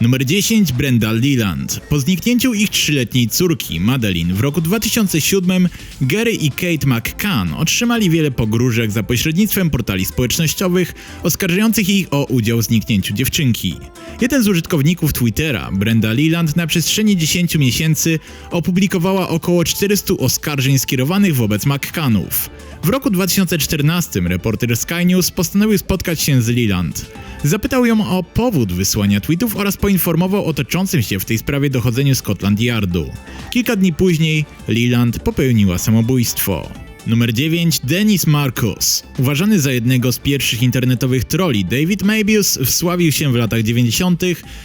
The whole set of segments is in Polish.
Numer 10 Brenda Leland. Po zniknięciu ich trzyletniej córki, Madeline, w roku 2007 Gary i Kate McCann otrzymali wiele pogróżek za pośrednictwem portali społecznościowych oskarżających ich o udział w zniknięciu dziewczynki. Jeden z użytkowników Twittera, Brenda Leland, na przestrzeni 10 miesięcy opublikowała około 400 oskarżeń skierowanych wobec McCannów. W roku 2014 reporter Sky News postanowił spotkać się z Leland. Zapytał ją o powód wysłania tweetów oraz poinformował o toczącym się w tej sprawie dochodzeniu Scotland Yardu. Kilka dni później Leland popełniła samobójstwo. Numer 9 Denis Marcus. Uważany za jednego z pierwszych internetowych troli, David Mabius wsławił się w latach 90.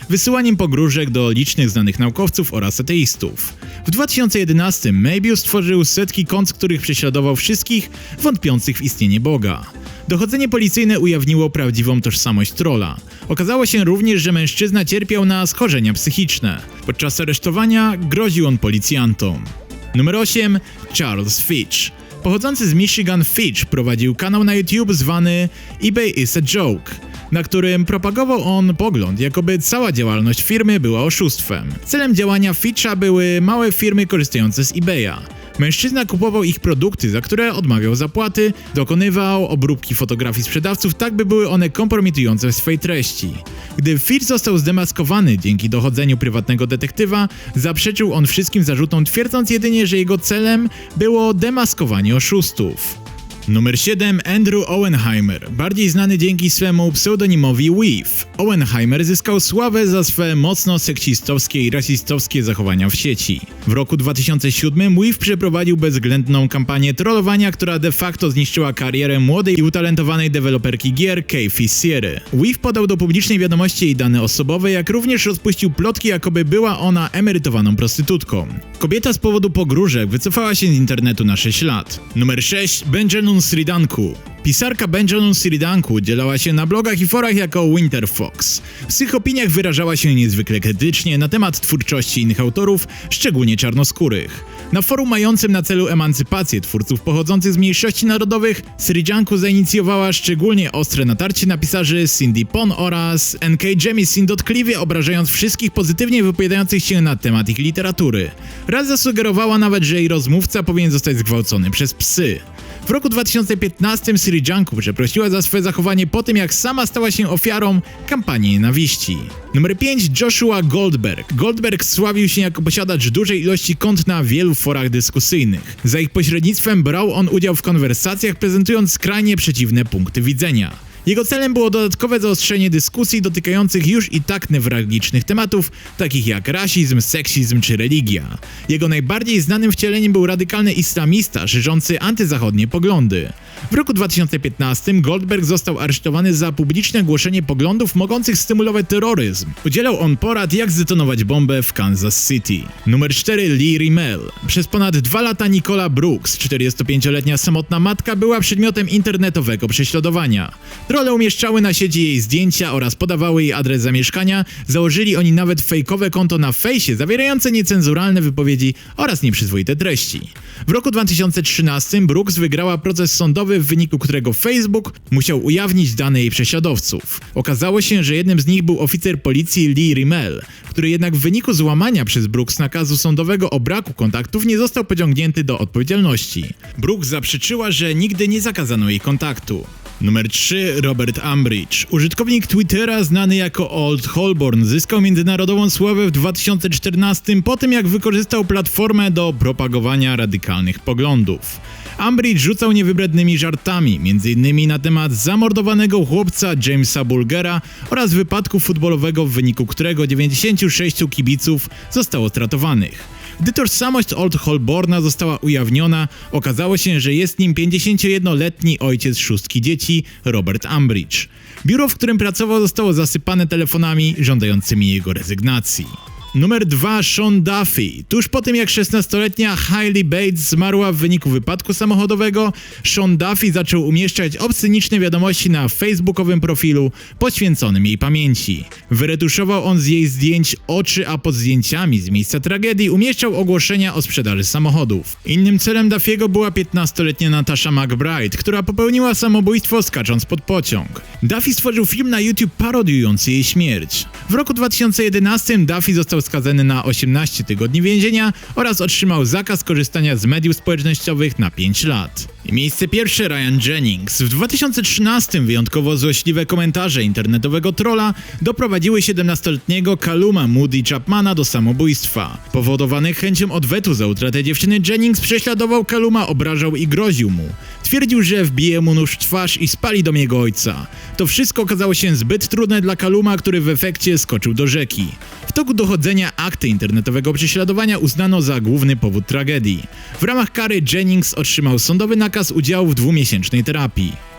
wysyłaniem pogróżek do licznych znanych naukowców oraz ateistów. W 2011 Mabius stworzył setki kont, z których prześladował wszystkich wątpiących w istnienie Boga. Dochodzenie policyjne ujawniło prawdziwą tożsamość trola. Okazało się również, że mężczyzna cierpiał na schorzenia psychiczne. Podczas aresztowania groził on policjantom. Numer 8 Charles Fitch. Pochodzący z Michigan Fitch prowadził kanał na YouTube zwany eBay is a Joke, na którym propagował on pogląd, jakoby cała działalność firmy była oszustwem. Celem działania Fitcha były małe firmy korzystające z eBaya. Mężczyzna kupował ich produkty, za które odmawiał zapłaty, dokonywał obróbki fotografii sprzedawców, tak by były one kompromitujące w swej treści. Gdy Fitch został zdemaskowany dzięki dochodzeniu prywatnego detektywa, zaprzeczył on wszystkim zarzutom, twierdząc jedynie, że jego celem było demaskowanie oszustów. Numer 7 Andrew Owenheimer, bardziej znany dzięki swemu pseudonimowi Weave. Owenheimer zyskał sławę za swe mocno seksistowskie i rasistowskie zachowania w sieci. W roku 2007 Weave przeprowadził bezwzględną kampanię trollowania, która de facto zniszczyła karierę młodej i utalentowanej deweloperki gier Kayfie Sierry. Weave podał do publicznej wiadomości jej dane osobowe, jak również rozpuścił plotki, jakoby była ona emerytowaną prostytutką. Kobieta z powodu pogróżek wycofała się z internetu na 6 lat. Numer 6 Benjamin Sridanku. Pisarka Benjamin Sridanku dzielała się na blogach i forach jako Winter Fox. W swych opiniach wyrażała się niezwykle krytycznie na temat twórczości innych autorów, szczególnie czarnoskórych. Na forum mającym na celu emancypację twórców pochodzących z mniejszości narodowych, Srijanku zainicjowała szczególnie ostre natarcie na pisarzy Cindy Pon oraz N.K. Jemisin dotkliwie obrażając wszystkich pozytywnie wypowiadających się na temat ich literatury. Raz zasugerowała nawet, że jej rozmówca powinien zostać zgwałcony przez psy. W roku 2015 Siri Junku przeprosiła za swoje zachowanie po tym, jak sama stała się ofiarą kampanii nienawiści. Numer 5 Joshua Goldberg. Goldberg sławił się jako posiadacz dużej ilości kont na wielu forach dyskusyjnych. Za ich pośrednictwem brał on udział w konwersacjach, prezentując skrajnie przeciwne punkty widzenia. Jego celem było dodatkowe zaostrzenie dyskusji dotykających już i tak newralgicznych tematów, takich jak rasizm, seksizm czy religia. Jego najbardziej znanym wcieleniem był radykalny islamista, szerzący antyzachodnie poglądy. W roku 2015 Goldberg został aresztowany za publiczne głoszenie poglądów mogących stymulować terroryzm. Udzielał on porad, jak zdetonować bombę w Kansas City. Numer 4 Lee Rimmel. Przez ponad dwa lata Nicola Brooks, 45-letnia samotna matka, była przedmiotem internetowego prześladowania. Trole umieszczały na sieci jej zdjęcia oraz podawały jej adres zamieszkania, założyli oni nawet fejkowe konto na fejsie zawierające niecenzuralne wypowiedzi oraz nieprzyzwoite treści. W roku 2013 Brooks wygrała proces sądowy, w wyniku którego Facebook musiał ujawnić dane jej prześladowców. Okazało się, że jednym z nich był oficer policji Lee Rimmel, który jednak w wyniku złamania przez Brooks nakazu sądowego o braku kontaktów nie został pociągnięty do odpowiedzialności. Brooks zaprzeczyła, że nigdy nie zakazano jej kontaktu. Numer 3 Robert Ambridge. Użytkownik Twittera znany jako Old Holborn zyskał międzynarodową sławę w 2014 po tym jak wykorzystał platformę do propagowania radykalnych poglądów. Ambridge rzucał niewybrednymi żartami, m.in. na temat zamordowanego chłopca Jamesa Bulgera oraz wypadku futbolowego, w wyniku którego 96 kibiców zostało stratowanych. Gdy tożsamość Old Holborna została ujawniona, okazało się, że jest nim 51-letni ojciec szóstki dzieci, Robert Ambridge. Biuro, w którym pracował, zostało zasypane telefonami żądającymi jego rezygnacji. Numer 2 Sean Duffy. Tuż po tym jak 16-letnia Hailey Bates zmarła w wyniku wypadku samochodowego, Sean Duffy zaczął umieszczać obsceniczne wiadomości na facebookowym profilu poświęconym jej pamięci. Wyretuszował on z jej zdjęć oczy, a pod zdjęciami z miejsca tragedii umieszczał ogłoszenia o sprzedaży samochodów. Innym celem Duffiego była 15-letnia Natasha McBride, która popełniła samobójstwo skacząc pod pociąg. Duffy stworzył film na YouTube parodiujący jej śmierć. W roku 2011 Duffy został skazany na 18 tygodni więzienia oraz otrzymał zakaz korzystania z mediów społecznościowych na 5 lat. Miejsce pierwsze Ryan Jennings. W 2013 wyjątkowo złośliwe komentarze internetowego trolla doprowadziły 17-letniego Kaluma Moody Chapmana do samobójstwa. Powodowany chęcią odwetu za utratę dziewczyny Jennings prześladował Kaluma, obrażał i groził mu. Twierdził, że wbije mu nóż w twarz i spali dom jego ojca. To wszystko okazało się zbyt trudne dla Kaluma, który w efekcie skoczył do rzeki. W toku dochodzenia akty internetowego prześladowania uznano za główny powód tragedii. W ramach kary Jennings otrzymał sądowy nakaz udziału w dwumiesięcznej terapii.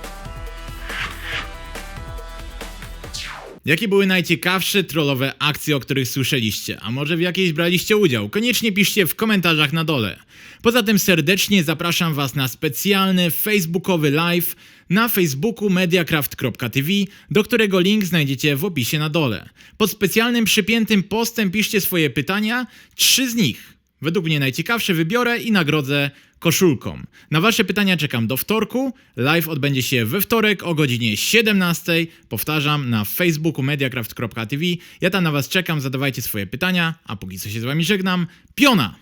Jakie były najciekawsze trollowe akcje, o których słyszeliście? A może w jakiejś braliście udział? Koniecznie piszcie w komentarzach na dole. Poza tym serdecznie zapraszam Was na specjalny facebookowy live na facebooku mediacraft.tv, do którego link znajdziecie w opisie na dole. Pod specjalnym przypiętym postem piszcie swoje pytania, trzy z nich według mnie najciekawsze wybiorę i nagrodzę koszulką. Na Wasze pytania czekam do wtorku. Live odbędzie się we wtorek o godzinie 17. Powtarzam na facebooku mediacraft.tv. Ja tam na Was czekam, zadawajcie swoje pytania, a póki co się z Wami żegnam. Piona!